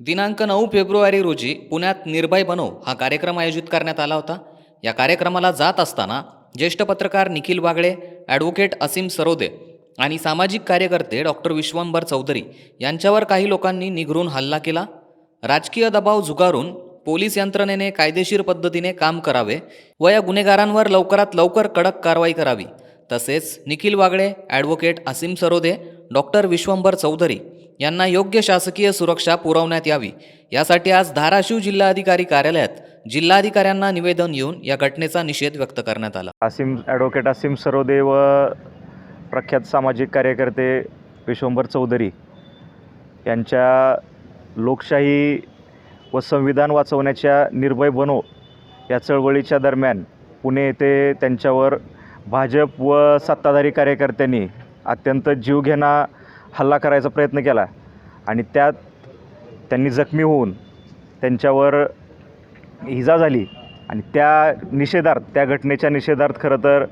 दिनांक नऊ फेब्रुवारी रोजी पुण्यात निर्भय बनो हा कार्यक्रम आयोजित करण्यात आला होता. या कार्यक्रमाला जात असताना ज्येष्ठ पत्रकार निखिल वागळे ॲडव्होकेट असीम सरोदे आणि सामाजिक कार्यकर्ते डॉक्टर विश्वंभर चौधरी यांच्यावर काही लोकांनी निघरून हल्ला केला. राजकीय दबाव झुगारून पोलीस यंत्रणेने कायदेशीर पद्धतीने काम करावे व या गुन्हेगारांवर लवकरात लवकर कडक कारवाई करावी. तसेच निखिल वागळे ॲडव्होकेट असीम सरोदे डॉक्टर विश्वंभर चौधरी यांना योग्य शासकीय सुरक्षा पुरवण्यात यावी. यासाठी आज धाराशिव जिल्हाधिकारी कार्यालयात जिल्हाधिकाऱ्यांना निवेदन येऊन या घटनेचा निषेध व्यक्त करण्यात आला. असिम ॲडव्होकेट असीम सरोदे व प्रख्यात सामाजिक कार्यकर्ते विश्वंभर चौधरी यांच्या लोकशाही व संविधान वाचवण्याच्या निर्भय बनो या चळवळीच्या दरम्यान पुणे येथे त्यांच्यावर भाजप व सत्ताधारी कार्यकर्त्यांनी अत्यंत जीवघेणा हल्ला करायचा प्रयत्न केला. आणि त्यात त्यांनी जखमी होऊन त्यांच्यावर इजा झाली. आणि त्या निषेधार्थ त्या घटनेच्या निषेधार्थ खरं तर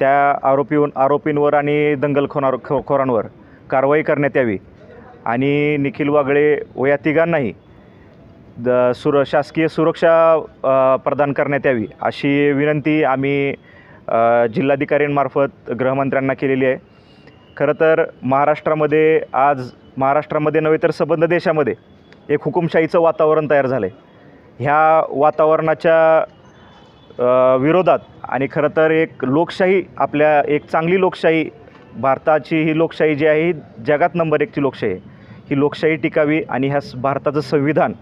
त्या आरोपी आरोपींवर आणि दंगलखोनार खो खोरांवर कारवाई करण्यात यावी. आणि निखिल वागळे व या तिघांनाही द सुर शासकीय सुरक्षा प्रदान करण्यात यावी अशी विनंती आम्ही जिल्हाधिकाऱ्यांमार्फत गृहमंत्र्यांना केलेली आहे. खरं तर महाराष्ट्रामध्ये आज महाराष्ट्रामध्ये नव्हे तर सबंध देशामध्ये एक हुकुमशाहीचं वातावरण तयार झालं आहे ह्या वातावरणाच्या विरोधात आणि खरं तर एक लोकशाही आपल्या एक चांगली लोकशाही भारताची ही लोकशाही जी आहे ही जगात नंबर एकची लोकशाही आहे. ही लोकशाही टिकावी आणि ह्या स- भारताचं संविधान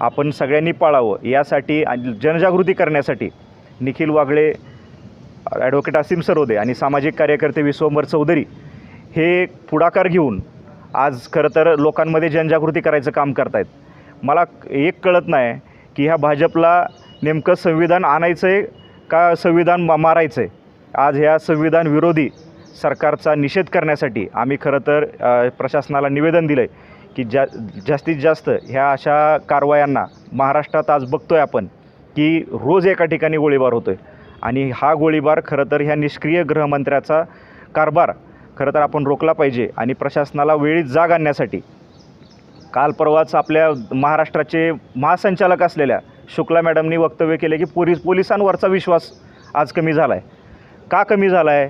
आपण सगळ्यांनी पाळावं यासाठी आणि जनजागृती करण्यासाठी निखिल वागळे ॲडव्होकेट असीम सरोदे आणि सामाजिक कार्यकर्ते विश्वंभर चौधरी हे पुढाकार घेऊन आज खरं तर लोकांमध्ये जनजागृती करायचं काम करतायत. मला एक कळत नाही की ह्या भाजपला नेमकं संविधान आणायचं आहे का संविधान मा मारायचं आहे आज ह्या संविधान विरोधी सरकारचा निषेध करण्यासाठी आम्ही खरं तर प्रशासनाला निवेदन दिलं आहे की जा जास्तीत जास्त ह्या अशा कारवायांना महाराष्ट्रात आज बघतो आहे आपण की रोज एका ठिकाणी गोळीबार होतो आहे आणि हा गोळीबार खरं तर ह्या निष्क्रिय गृहमंत्र्याचा कारभार खरं तर आपण रोखला पाहिजे आणि प्रशासनाला वेळीच जाग आणण्यासाठी. काल परवाच आपल्या महाराष्ट्राचे महासंचालक असलेल्या शुक्ला मॅडमनी वक्तव्य केले की पोलीस पोलिसांवरचा विश्वास आज कमी झाला आहे का कमी झाला आहे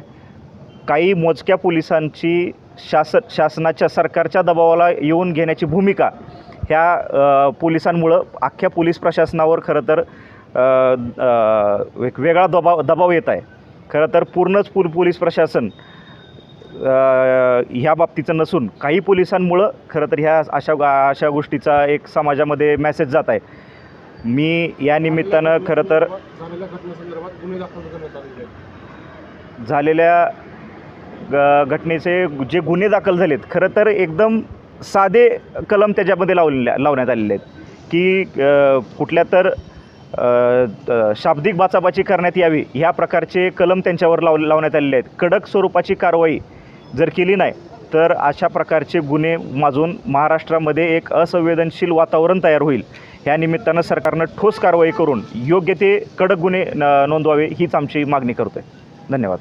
काही मोजक्या पोलिसांची शास शासनाच्या सरकारच्या दबावाला येऊन घेण्याची भूमिका ह्या पोलिसांमुळं अख्ख्या पोलीस प्रशासनावर खरं तर एक वेगळा दबाव दबाव येत आहे. खरं तर पूर्णच पूर पोलीस प्रशासन ह्या बाबतीचं नसून काही पोलिसांमुळं खरं तर ह्या अशा अशा गोष्टीचा एक समाजामध्ये मेसेज जात आहे. मी या निमित्तानं खरं तर झालेल्या घटनेचे जे गुन्हे दाखल झालेत खरं तर एकदम साधे कलम त्याच्यामध्ये लावलेल्या लावण्यात आलेले आहेत. की कुठल्या तर शाब्दिक बाचाबाची करण्यात यावी ह्या प्रकारचे कलम त्यांच्यावर लाव लावण्यात आलेले आहेत. कडक स्वरूपाची कारवाई जर केली नाही तर अशा प्रकारचे गुन्हे माजून महाराष्ट्रामध्ये एक असंवेदनशील वातावरण तयार होईल. या निमित्तानं सरकारनं ठोस कारवाई करून योग्य ते कडक गुन्हे न- नोंदवावे हीच आमची मागणी करतो आहे धन्यवाद.